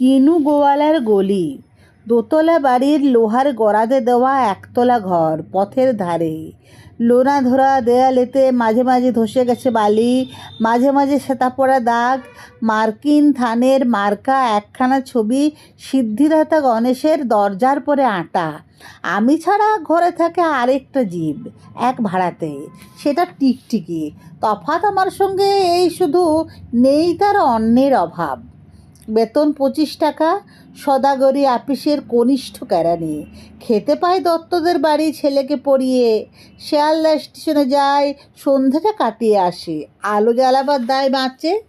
কিনু গোয়ালার গলি। দোতলা বাড়ির লোহার গড়াতে দেওয়া একতলা ঘর পথের ধারে। লোনা ধরা দেয়ালেতে মাঝে মাঝে ধসে গেছে বালি, মাঝে মাঝে সেতা পড়া দাগ। মার্কিন থানের মার্কা একখানা ছবি সিদ্ধিদাতা গণেশের দরজার পরে আঁটা। আমি ছাড়া ঘরে থাকে আরেকটা জীব, এক ভাড়াতে। সেটা টিকটিকি। তফাত আমার সঙ্গে এই শুধু নেই তার অন্যের অভাব। বেতন পঁচিশ টাকা, সদাগরি আপিসের কনিষ্ঠ কেরানি। খেতে পায় দত্তদের বাড়ি ছেলেকে পড়িয়ে। শিয়ালদা স্টেশনে যায়, সন্ধ্যাটা কাটিয়ে আসে। আলো জ্বালাবার দায় বাঁচে।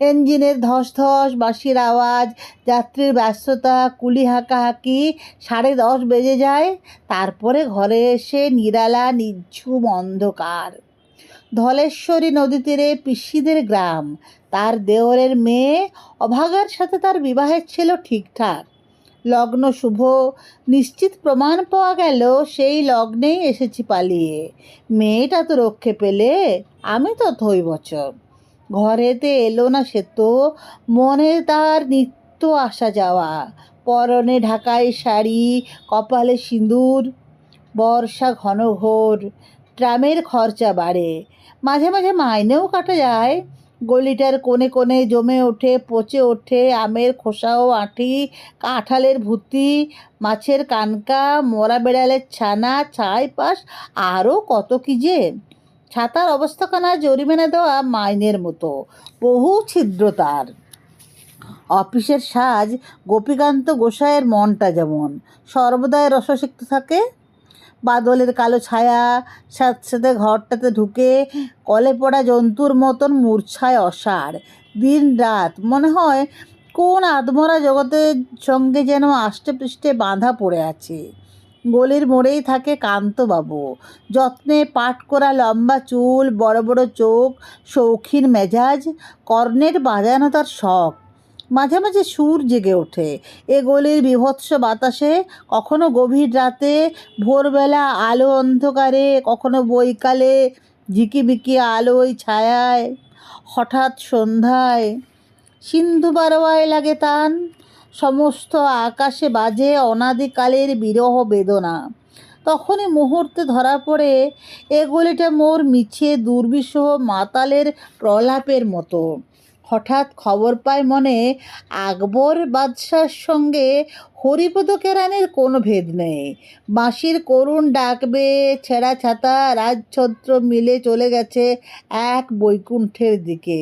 ইঞ্জিনের ধস ধস বাঁশির আওয়াজ, যাত্রীর ব্যস্ততা, কুলি হাঁকাহাঁকি, সাড়ে দশ বেজে যায়। তারপরে ঘরে এসে নিরালা, নিঝুম অন্ধকার। ধলেশ্বরী নদী তীরে পিসিদের গ্রাম। তার দেওরের মেয়ে অভাগার সাথে তার বিবাহের ছিল ঠিকঠাক। লগ্ন শুভ, নিশ্চিত প্রমাণ পাওয়া গেল, সেই লগ্নেই এসেছি পালিয়ে। মেয়েটা তো রক্ষে পেলে, আমি তো থই বছর ঘরেতে এলো না সে তো, মনে তার নিত্য আসা যাওয়া। পরনে ঢাকায় শাড়ি, কপালে সিঁদুর, বর্ষা ঘন ঘোর। ট্রামের খরচা বাড়ে। মাঝে মাঝে মাইনেও কাটা যায়। গলিটার কোণে কোণে জমে ওঠে, পচে ওঠে আমের খোসাও আঁটি কাঁঠালের ভুতি, মাছের কানকা, মরা বেড়ালের ছানা, ছাই পাশ, আরও কত কি যে। ছাতার অবস্থাখানা জরিমানা দেওয়া মাইনের মতো। বহু ছিদ্র তার। অফিসের সাজ গোপীকান্ত গোসাইয়ের মনটা যেমন। সর্বদাই রসসিক্ত থাকে। বাদলের কালো ছায়া সাথে ঘরটাতে ঢুকে কলে পড়া জন্তুর মতন মূর্ছায় অসার। দিন রাত মনে হয় কোন আদমরা জগতের সঙ্গে যেন আষ্টে পৃষ্ঠে বাঁধা পড়ে আছে। গলির মোড়েই থাকে কান্তবাবু। যত্নে পাট করা লম্বা চুল, বড় বড় চোখ, শৌখিন মেজাজ, কর্ণের বাজানো তার শখ। মাঝে মাঝে সুর জেগে ওঠে। এ গলির বিভৎস বাতাসে কখনো গভীর রাতে, ভোরবেলা আলো অন্ধকারে, কখনো বৈকালে ঝিকিমিকি আলোয় ছায়ায়, হঠাৎ সন্ধ্যায় সিন্ধু বারোয়ায় লাগে তান। সমস্ত আকাশে বাজে অনাদিকালের বিরহ বেদনা। তখনই মুহূর্তে ধরা পড়ে এ গলিটা মোর মিছে দুর্বিষহ মাতালের প্রলাপের মতো। হঠাৎ খবর পায় মনে আকবর বাদশার সঙ্গে হরিপদ কেরানির কোনো ভেদ নেই। বাঁশির করুণ ডাকবে ছেঁড়া ছাতা, রাজছত্র মিলে চলে গেছে এক বৈকুণ্ঠের দিকে।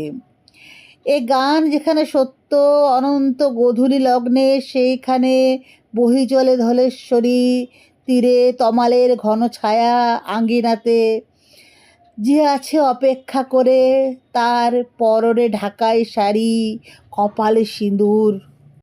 এ গান যেখানে সত্য, অনন্ত গোধূলি লগ্নে, সেইখানে বহি চলে ধলেশ্বরী, তীরে তমালের ঘন ছায়া আঙ্গিনাতে। যে আছে অপেক্ষা করে তার পরনে ঢাকায় শাড়ি কপালে সিঁদুর।